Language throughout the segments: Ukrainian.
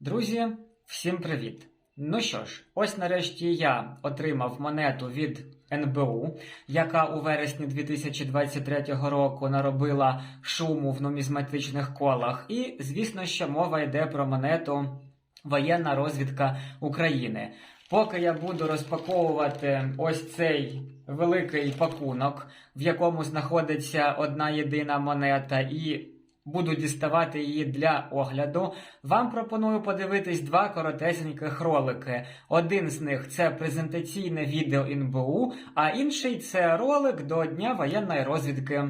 Друзі, всім привіт! Ну що ж, ось нарешті я отримав монету від НБУ, яка у вересні 2023 року наробила шуму в нумізматичних колах. І, звісно, що мова йде про монету Воєнна розвідка України. Поки я буду розпаковувати ось цей великий пакунок, в якому знаходиться одна єдина монета, і буду діставати її для огляду, вам пропоную подивитись два коротесеньких ролики. Один з них це презентаційне відео НБУ, а інший це ролик до Дня воєнної розвідки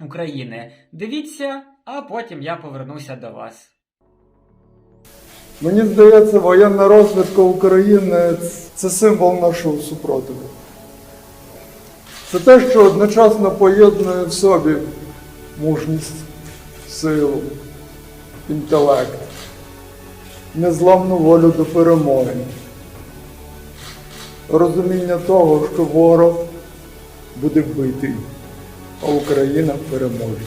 України. Дивіться, а потім я повернуся до вас. Мені здається, воєнна розвідка України це символ нашого супротиву. Це те, що одночасно поєднує в собі мужність, силу, інтелект, незламну волю до перемоги, розуміння того, що ворог буде вбитий, а Україна переможе.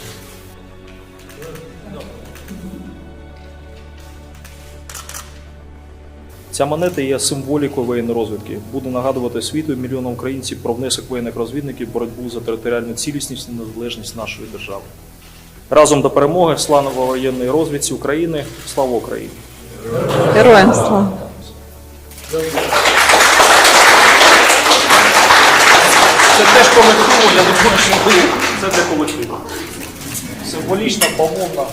Ця монета є символікою воєнної розвідки. Буде нагадувати світу і мільйонам українців про внесок воєнних розвідників боротьбу за територіальну цілісність і незалежність нашої держави. Разом до перемоги слава воєнної розвідці України. Слава Україні! Героям слава. Це теж колективу, я думаю, що це для колективу. Символічна, помовна.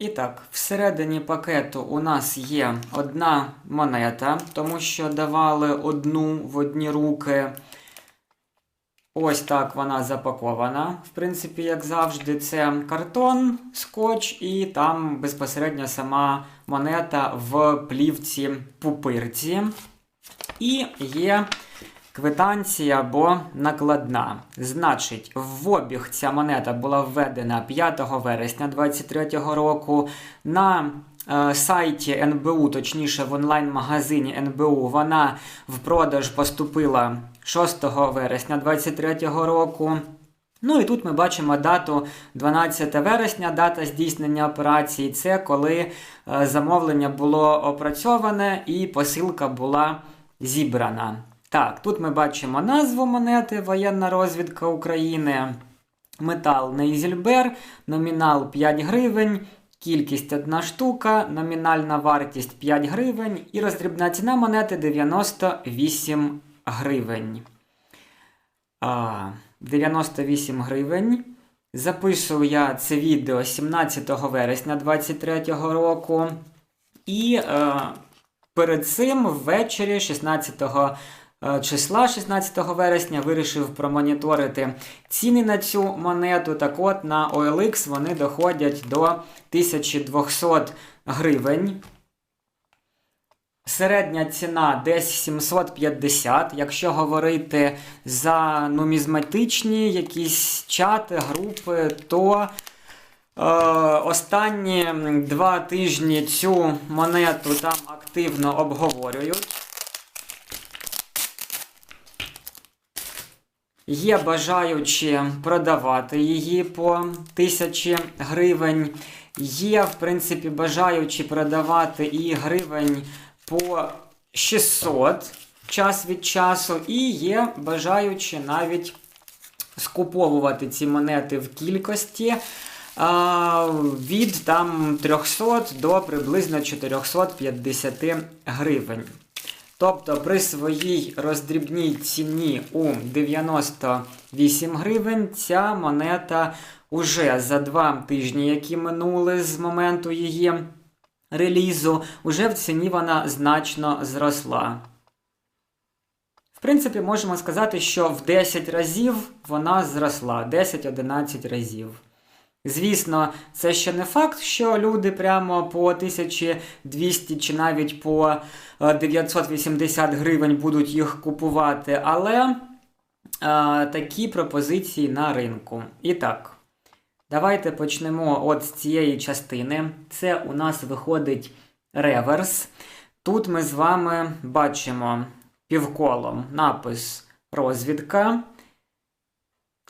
І так, всередині пакету у нас є одна монета, тому що давали одну в одні руки. Ось так вона запакована. В принципі, як завжди, це картон, скотч, і там безпосередньо сама монета в плівці пупирці. І є квитанція або накладна. Значить, в обіг ця монета була введена 5 вересня 2023 року. На е, сайті НБУ, точніше в онлайн-магазині НБУ, вона в продаж поступила 6 вересня 2023 року. Ну і тут ми бачимо дату 12 вересня, дата здійснення операції. Це коли е, замовлення було опрацьоване і посилка була зібрана. Так, тут ми бачимо назву монети Воєнна розвідка України, метал Нейзельбер, номінал 5 гривень, кількість 1 штука, номінальна вартість 5 гривень і роздрібна ціна монети 98 гривень. А, 98 гривень. Записую я це відео 17 вересня 2023 року. І е, перед цим ввечері 16 е, числа 16 вересня вирішив промоніторити ціни на цю монету. Так от на OLX вони доходять до 1200 гривень. Середня ціна десь 750. Якщо говорити за нумізматичні якісь чати, групи, то е, останні два тижні цю монету там активно обговорюють. Є бажаючі продавати її по 1000 гривень. Є, в принципі, бажаючі продавати і гривень по 600 час від часу. І є бажаючі навіть скуповувати ці монети в кількості а, від там 300 до приблизно 450 гривень. Тобто при своїй роздрібній ціні у 98 гривень ця монета уже за два тижні, які минули з моменту її релізу, уже в ціні вона значно зросла. В принципі, можемо сказати, що в 10 разів вона зросла, 10-11 разів. Звісно, це ще не факт, що люди прямо по 1200 чи навіть по е, 980 гривень будуть їх купувати, але е, такі пропозиції на ринку. І так, Давайте почнемо от з цієї частини. Це у нас виходить реверс. Тут ми з вами бачимо півколом напис розвідка,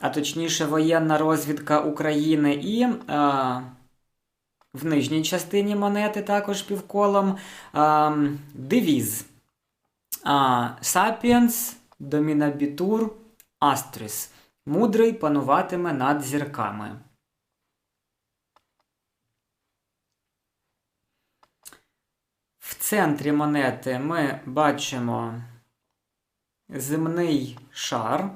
а точніше воєнна розвідка України і е, в нижній частині монети також півколом е, девіз. А, Sapiens Dominabitur Astris. Мудрий пануватиме над зірками. В центрі монети ми бачимо земний шар.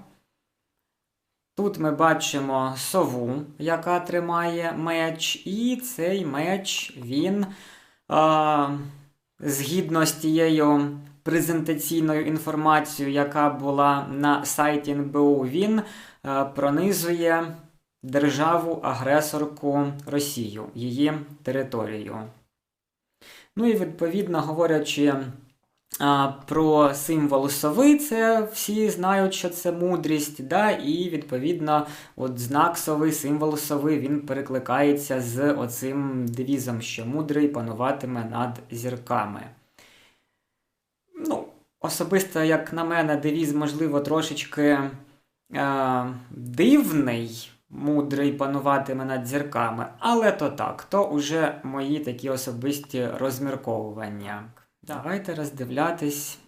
Тут ми бачимо сову, яка тримає меч, і цей меч він а, згідно з тією презентаційною інформацією, яка була на сайті НБУ, він е, пронизує державу-агресорку Росію, її територію. Ну і відповідно говорячи а, про символ сови, це всі знають, що це мудрість, да? і відповідно от знак сови, символ сови, він перекликається з оцим девізом, що мудрий пануватиме над зірками. Ну, особисто, як на мене, девіз, можливо, трошечки е, дивний, мудрий пануватиме над зірками, але то так, то уже мої такі особисті розмірковування. Давайте роздивлятись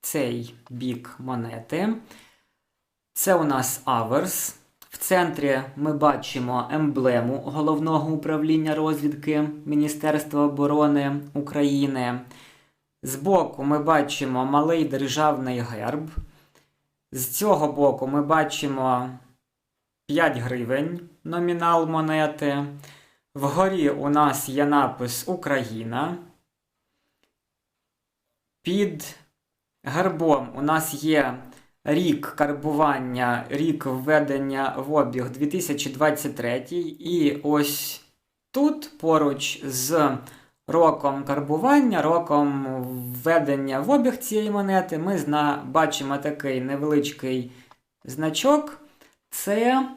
цей бік монети. Це у нас аверс. В центрі ми бачимо емблему головного управління розвідки Міністерства оборони України. Збоку ми бачимо малий державний герб. З цього боку ми бачимо 5 гривень номінал монети. Вгорі у нас є напис Україна. Під гербом у нас є рік карбування, рік введення в обіг 2023. І ось тут поруч з роком карбування, роком введення в обіг цієї монети, ми бачимо такий невеличкий значок. Це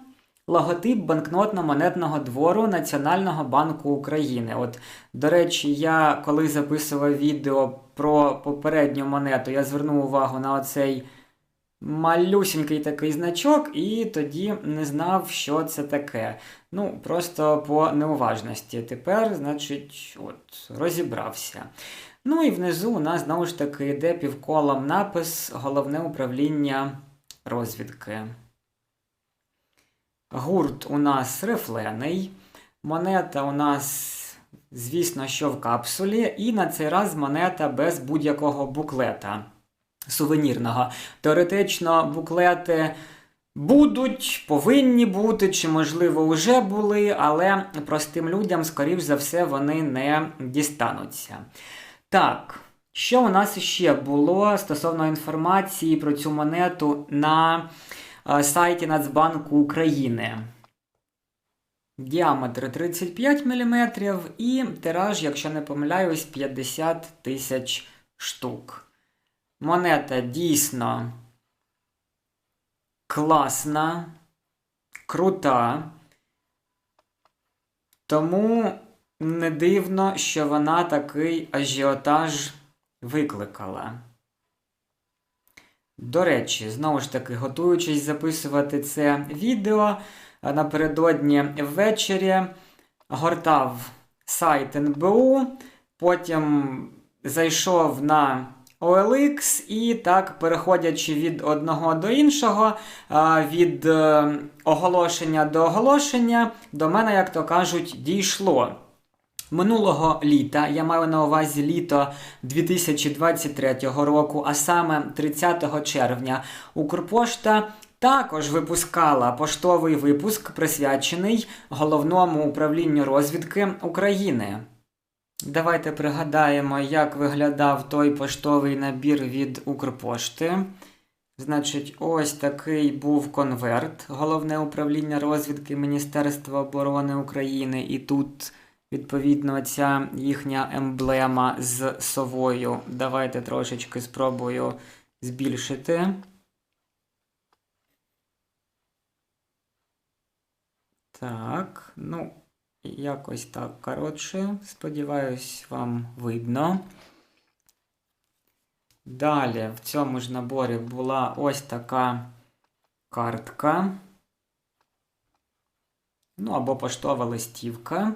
логотип банкнотно-монетного двору Національного банку України. От, до речі, я коли записував відео про попередню монету, я звернув увагу на оцей малюсенький такий значок, і тоді не знав, що це таке. Ну, просто по неуважності. Тепер, значить, от, розібрався. Ну і внизу у нас знову ж таки йде півколом напис Головне управління розвідки. Гурт у нас рифлений. Монета у нас, звісно, що в капсулі. І на цей раз монета без будь-якого буклета сувенірного. Теоретично, буклети будуть, повинні бути, чи, можливо, вже були, але простим людям, скоріш за все, вони не дістануться. Так, що у нас ще було стосовно інформації про цю монету на е, сайті Нацбанку України? Діаметр 35 мм і тираж, якщо не помиляюсь, 50 тисяч штук. Монета дійсно класна, крута. Тому не дивно, що вона такий ажіотаж викликала. До речі, знову ж таки, готуючись записувати це відео, напередодні ввечері гортав сайт НБУ, потім зайшов на OLX і так, переходячи від одного до іншого, від е, оголошення до оголошення, до мене, як то кажуть, дійшло. Минулого літа, я маю на увазі літо 2023 року, а саме 30 червня, Укрпошта також випускала поштовий випуск, присвячений головному управлінню розвідки України. Давайте пригадаємо, як виглядав той поштовий набір від Укрпошти. Значить, ось такий був конверт, головне управління розвідки Міністерства оборони України, і тут, відповідно, ця їхня емблема з совою. Давайте трошечки спробую збільшити. Так, ну, якось так коротше. Сподіваюсь, вам видно. Далі в цьому ж наборі була ось така картка. Ну, або поштова листівка.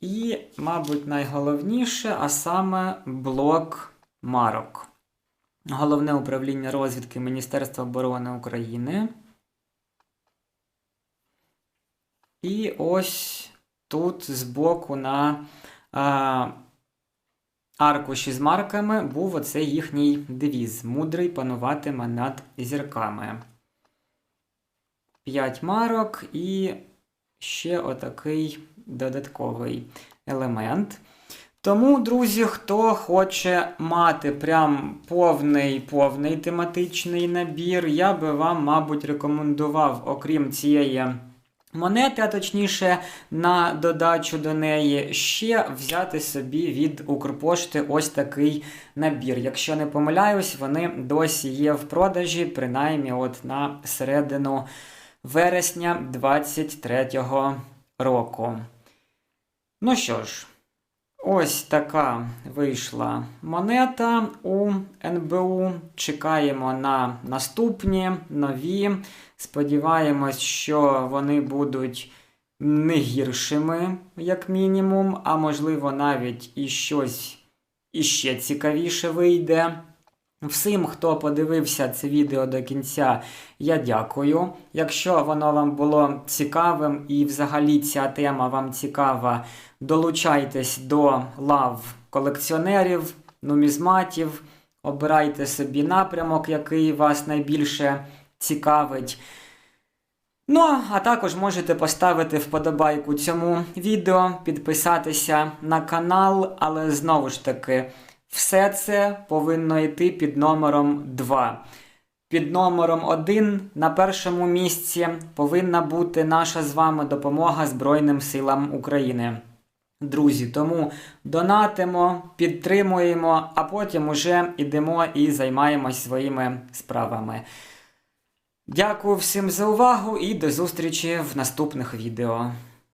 І, мабуть, найголовніше, а саме блок марок. Головне управління розвідки Міністерства оборони України. І ось тут збоку на а, аркуші з марками був оцей їхній девіз Мудрий пануватиме над зірками. П'ять марок і ще отакий додатковий елемент. Тому, друзі, хто хоче мати прям повний повний тематичний набір, я би вам, мабуть, рекомендував, окрім цієї монети, а точніше, на додачу до неї, ще взяти собі від Укрпошти ось такий набір. Якщо не помиляюсь, вони досі є в продажі, принаймні от на середину вересня 23-го року. Ну що ж, ось така вийшла монета у НБУ. Чекаємо на наступні нові. Сподіваємось, що вони будуть не гіршими, як мінімум, а можливо навіть і щось іще цікавіше вийде. Всім, хто подивився це відео до кінця, я дякую. Якщо воно вам було цікавим і взагалі ця тема вам цікава, долучайтесь до лав колекціонерів, нумізматів, обирайте собі напрямок, який вас найбільше цікавить. Ну, а також можете поставити вподобайку цьому відео, підписатися на канал, але знову ж таки, все це повинно йти під номером 2. Під номером 1 на першому місці повинна бути наша з вами допомога Збройним силам України. Друзі, тому донатимо, підтримуємо, а потім уже йдемо і займаємось своїми справами. Дякую всім за увагу і до зустрічі в наступних відео.